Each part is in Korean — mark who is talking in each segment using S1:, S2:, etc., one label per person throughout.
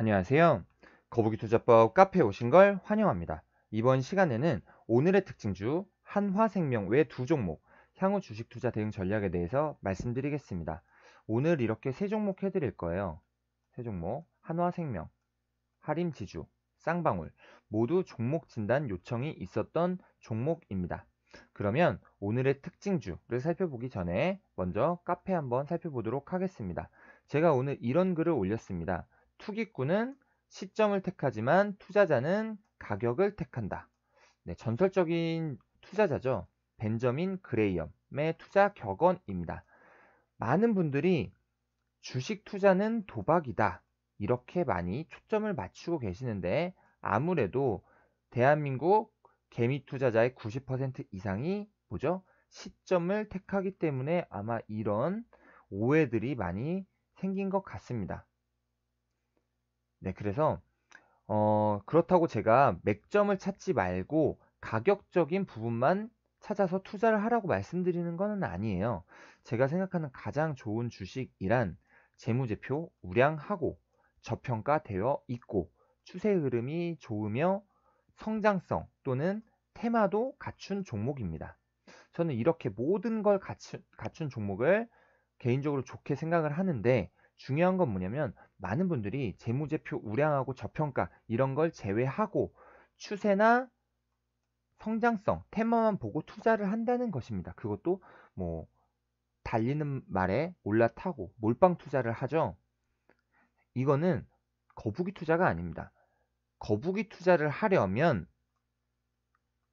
S1: 안녕하세요. 거북이 투자법 카페에 오신 걸 환영합니다. 이번 시간에는 오늘의 특징주 한화생명 외 두 종목 향후 주식 투자 대응 전략에 대해서 말씀드리겠습니다. 오늘 이렇게 세 종목 해드릴 거예요. 세 종목 한화생명, 하림지주, 쌍방울 모두 종목 진단 요청이 있었던 종목입니다. 그러면 오늘의 특징주를 살펴보기 전에 먼저 카페 한번 살펴보도록 하겠습니다. 제가 오늘 이런 글을 올렸습니다. 투기꾼은 시점을 택하지만 투자자는 가격을 택한다. 네, 전설적인 투자자죠. 벤저민 그레이엄의 투자 격언입니다. 많은 분들이 주식 투자는 도박이다. 이렇게 많이 초점을 맞추고 계시는데 아무래도 대한민국 개미 투자자의 90% 이상이 뭐죠? 시점을 택하기 때문에 아마 이런 오해들이 많이 생긴 것 같습니다. 네, 그래서 어, 그렇다고 제가 맥점을 찾지 말고 가격적인 부분만 찾아서 투자를 하라고 말씀드리는 것은 아니에요. 제가 생각하는 가장 좋은 주식이란 재무제표 우량하고 저평가되어 있고 추세 흐름이 좋으며 성장성 또는 테마도 갖춘 종목입니다. 저는 이렇게 모든 걸 갖춘, 갖춘 종목을 개인적으로 좋게 생각을 하는데 중요한 건 뭐냐면 많은 분들이 재무제표 우량하고 저평가 이런 걸 제외하고 추세나 성장성, 테마만 보고 투자를 한다는 것입니다. 그것도 뭐 달리는 말에 올라타고 몰빵 투자를 하죠. 이거는 거북이 투자가 아닙니다. 거북이 투자를 하려면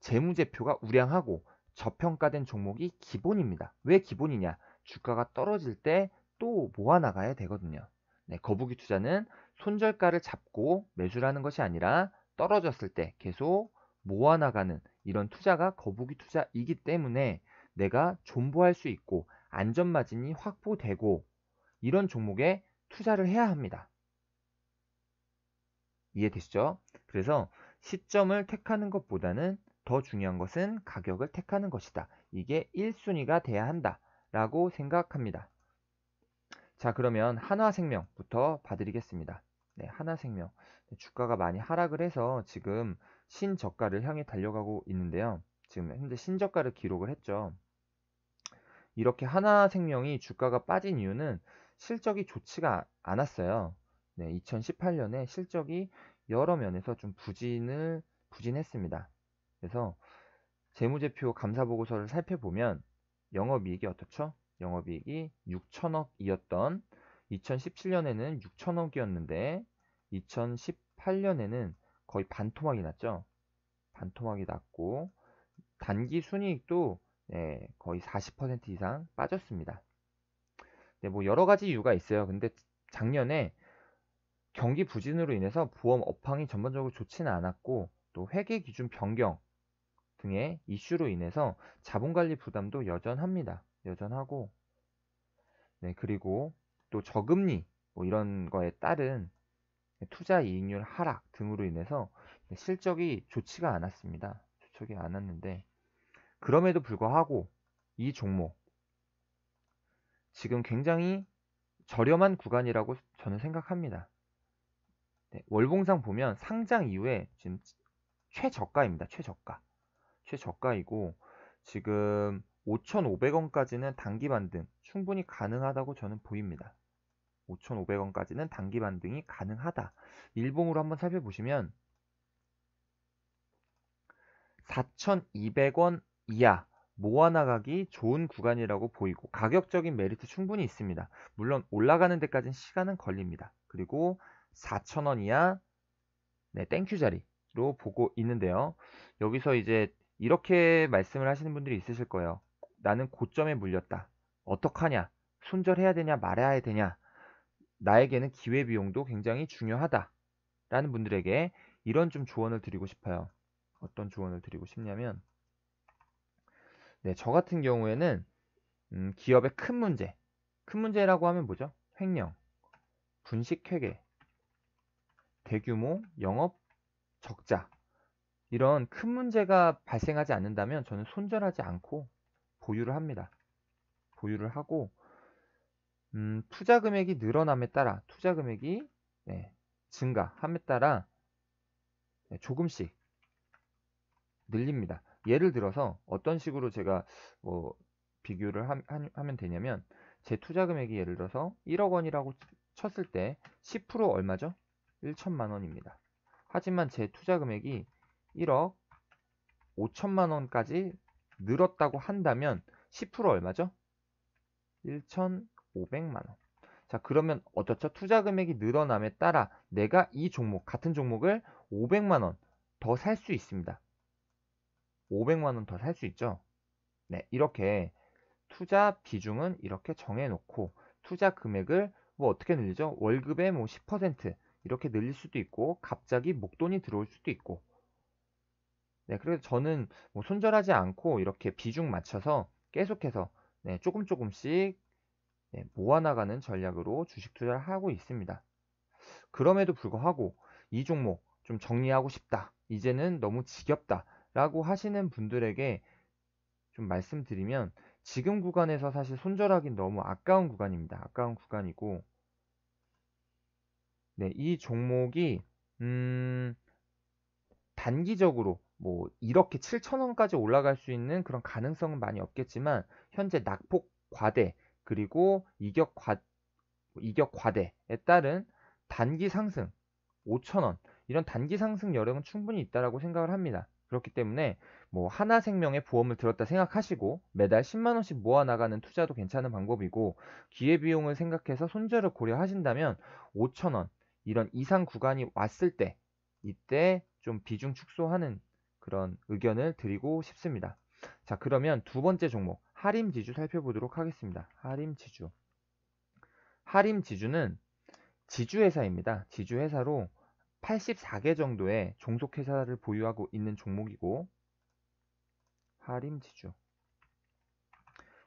S1: 재무제표가 우량하고 저평가된 종목이 기본입니다. 왜 기본이냐? 주가가 떨어질 때 또 모아나가야 되거든요. 네, 거북이 투자는 손절가를 잡고 매수를 하는 것이 아니라 떨어졌을 때 계속 모아나가는 이런 투자가 거북이 투자이기 때문에 내가 존버할 수 있고 안전마진이 확보되고 이런 종목에 투자를 해야 합니다. 이해되시죠? 그래서 시점을 택하는 것보다는 더 중요한 것은 가격을 택하는 것이다. 이게 1순위가 돼야 한다. 라고 생각합니다. 자 그러면 한화생명부터 봐드리겠습니다. 네, 한화생명 주가가 많이 하락을 해서 지금 신저가를 향해 달려가고 있는데요. 지금 현재 신저가를 기록을 했죠. 이렇게 한화생명이 주가가 빠진 이유는 실적이 좋지가 않았어요. 네, 2018년에 실적이 여러 면에서 좀 부진을 부진했습니다. 그래서 재무제표 감사보고서를 살펴보면 영업이익이 어떻죠? 영업이익이 6천억이었던 2017년에는 6천억이었는데 2018년에는 거의 반토막이 났죠. 반토막이 났고 단기 순이익도 네, 거의 40% 이상 빠졌습니다. 네, 뭐 여러 가지 이유가 있어요. 근데 작년에 경기 부진으로 인해서 보험 업황이 전반적으로 좋지는 않았고 또 회계 기준 변경 등의 이슈로 인해서 자본관리 부담도 여전합니다. 여전하고 네, 그리고 또 저금리 뭐 이런 거에 따른 투자 이익률 하락 등으로 인해서 실적이 좋지가 않았습니다. 좋지 않았는데 그럼에도 불구하고 이 종목 지금 굉장히 저렴한 구간이라고 저는 생각합니다. 네, 월봉상 보면 상장 이후에 지금 최저가입니다. 최저가. 최저가이고 지금 5,500원까지는 단기 반등 충분히 가능하다고 저는 보입니다. 5,500원까지는 단기 반등이 가능하다. 일봉으로 한번 살펴보시면 4,200원 이하 모아나가기 좋은 구간이라고 보이고 가격적인 메리트 충분히 있습니다. 물론 올라가는 데까지는 시간은 걸립니다. 그리고 4,000원 이하 네, 땡큐 자리로 보고 있는데요. 여기서 이제 이렇게 말씀을 하시는 분들이 있으실 거예요. 나는 고점에 물렸다. 어떡하냐? 손절해야 되냐 말아야 되냐? 나에게는 기회비용도 굉장히 중요하다. 라는 분들에게 이런 좀 조언을 드리고 싶어요. 어떤 조언을 드리고 싶냐면 네, 저 같은 경우에는 음, 기업의 큰 문제, 큰 문제라고 하면 뭐죠? 횡령, 분식회계, 대규모 영업 적자 이런 큰 문제가 발생하지 않는다면 저는 손절하지 않고 보유를 합니다. 보유를 하고 음, 투자 금액이 늘어남에 따라 투자 금액이 네, 증가함에 따라 네, 조금씩 늘립니다. 예를 들어서 어떤 식으로 제가 뭐 비교를 하, 면 되냐면 제 투자 금액이 예를 들어서 1억 원이라고 쳤을 때 10% 얼마죠? 1천만 원입니다. 하지만 제 투자 금액이 1억 5천만 원까지 늘었다고 한다면 10% 얼마죠? 1,500만 원. 자, 그러면 어떻죠? 투자 금액이 늘어남에 따라 내가 이 종목, 같은 종목을 500만 원 더 살 수 있습니다. 500만 원 더 살 수 있죠? 네, 이렇게 투자 비중은 이렇게 정해 놓고 투자 금액을 뭐 어떻게 늘리죠? 월급의 뭐 10% 이렇게 늘릴 수도 있고 갑자기 목돈이 들어올 수도 있고 네, 그래서 저는 뭐 손절하지 않고 이렇게 비중 맞춰서 계속해서 네, 조금 조금씩 네, 모아나가는 전략으로 주식 투자를 하고 있습니다. 그럼에도 불구하고 이 종목 좀 정리하고 싶다. 이제는 너무 지겹다. 라고 하시는 분들에게 좀 말씀드리면 지금 구간에서 사실 손절하긴 너무 아까운 구간입니다. 아까운 구간이고 네, 이 종목이 음, 단기적으로 뭐 이렇게 7천원까지 올라갈 수 있는 그런 가능성은 많이 없겠지만 현재 낙폭 과대 그리고 이격 과 이격 과대에 따른 단기 상승 5천원 이런 단기 상승 여력은 충분히 있다라고 생각을 합니다. 그렇기 때문에 뭐 하나생명의 보험을 들었다 생각하시고 매달 10만 원씩 모아 나가는 투자도 괜찮은 방법이고 기회 비용을 생각해서 손절을 고려하신다면 5천 원 이런 이상 구간이 왔을 때 이때 좀 비중 축소하는 그런 의견을 드리고 싶습니다. 자 그러면 두 번째 종목 하림 지주 살펴보도록 하겠습니다. 하림 지주 하림 지주는 지주회사입니다. 지주회사로 84개 정도의 종속회사를 보유하고 있는 종목이고 하림 지주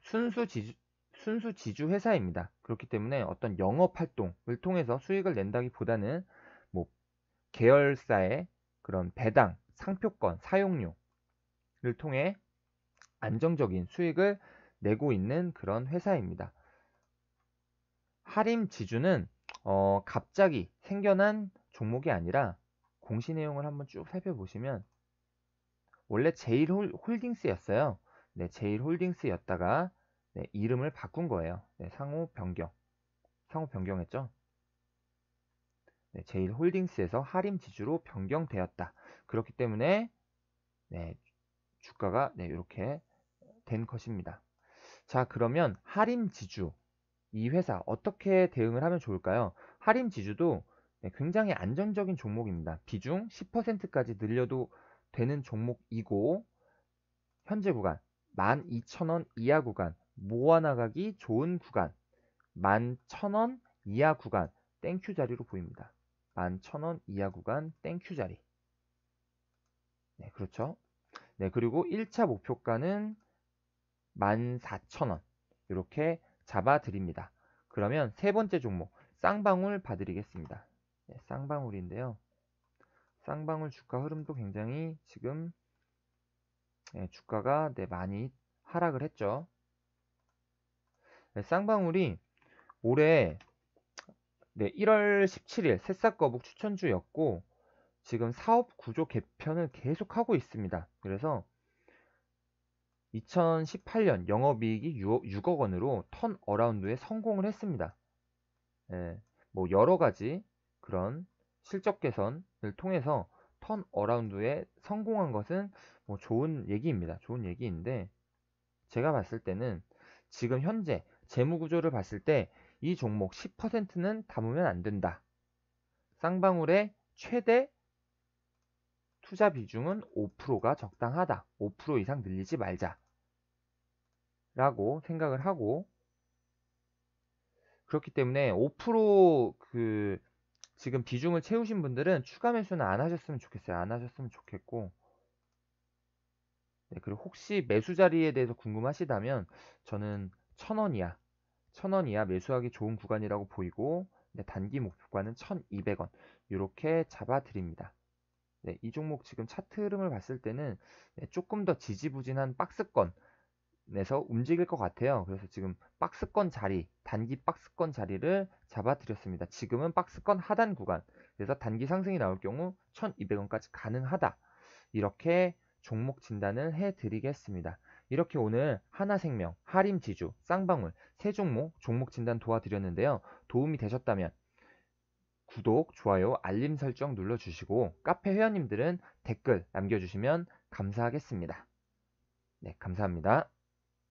S1: 순수 지주 순수 지주 회사입니다. 그렇기 때문에 어떤 영업 활동을 통해서 수익을 낸다기보다는 뭐 계열사의 그런 배당, 상표권, 사용료를 통해 안정적인 수익을 내고 있는 그런 회사입니다. 하림 지주는 어, 갑자기 생겨난 종목이 아니라 공시 내용을 한번 쭉 살펴보시면 원래 제일 홀딩스였어요. 네, 제일 홀딩스였다가 네, 이름을 바꾼 거예요. 네, 상호 변경. 상호 변경했죠. 네, 제일 홀딩스에서 하림 지주로 변경되었다. 그렇기 때문에 네, 주가가 네, 이렇게 된 것입니다. 자, 그러면 하림 지주 이 회사 어떻게 대응을 하면 좋을까요? 하림 지주도 네, 굉장히 안정적인 종목입니다. 비중 10%까지 늘려도 되는 종목이고 현재 구간 12,000원 이하 구간 모아나가기 좋은 구간 11,000원 이하 구간 땡큐 자리로 보입니다. 11,000원 이하 구간 땡큐 자리 네 그렇죠. 네 그리고 1차 목표가는 14,000원 이렇게 잡아드립니다. 그러면 세 번째 종목 쌍방울 봐드리겠습니다. 네, 쌍방울인데요. 쌍방울 주가 흐름도 굉장히 지금 네, 주가가 네, 많이 하락을 했죠. 네, 쌍방울이 올해 네, 1월 17일 새싹거북 추천주였고 지금 사업 구조 개편을 계속하고 있습니다. 그래서 2018년 영업이익이 6, 억 원으로 턴 어라운드에 성공을 했습니다. 예, 뭐 여러 가지 그런 실적 개선을 통해서 턴 어라운드에 성공한 것은 뭐 좋은 얘기입니다. 좋은 얘기인데 제가 봤을 때는 지금 현재 재무 구조를 봤을 때 이 종목 10%는 담으면 안 된다. 쌍방울의 최대 투자 비중은 5%가 적당하다. 5% 이상 늘리지 말자. 라고 생각을 하고 그렇기 때문에 5%그 지금 비중을 채우신 분들은 추가 매수는 안 하셨으면 좋겠어요. 안 하셨으면 좋겠고 네, 그리고 혹시 매수 자리에 대해서 궁금하시다면 저는 천원 이하 천원 이하 매수하기 좋은 구간이라고 보이고 네, 단기 목표가는 1200원 이렇게 잡아 드립니다. 네, 이 종목 지금 차트 흐름을 봤을 때는 네, 조금 더 지지부진한 박스권 구간에서 움직일 것 같아요. 그래서 지금 박스권 자리, 단기 박스권 자리를 잡아드렸습니다. 지금은 박스권 하단 구간, 그래서 단기 상승이 나올 경우 1200원까지 가능하다. 이렇게 종목 진단을 해드리겠습니다. 이렇게 오늘 하나생명, 하림지주, 쌍방울 세 종목 종목 진단 도와드렸는데요. 도움이 되셨다면 구독, 좋아요, 알림 설정 눌러주시고 카페 회원님들은 댓글 남겨주시면 감사하겠습니다. 네, 감사합니다.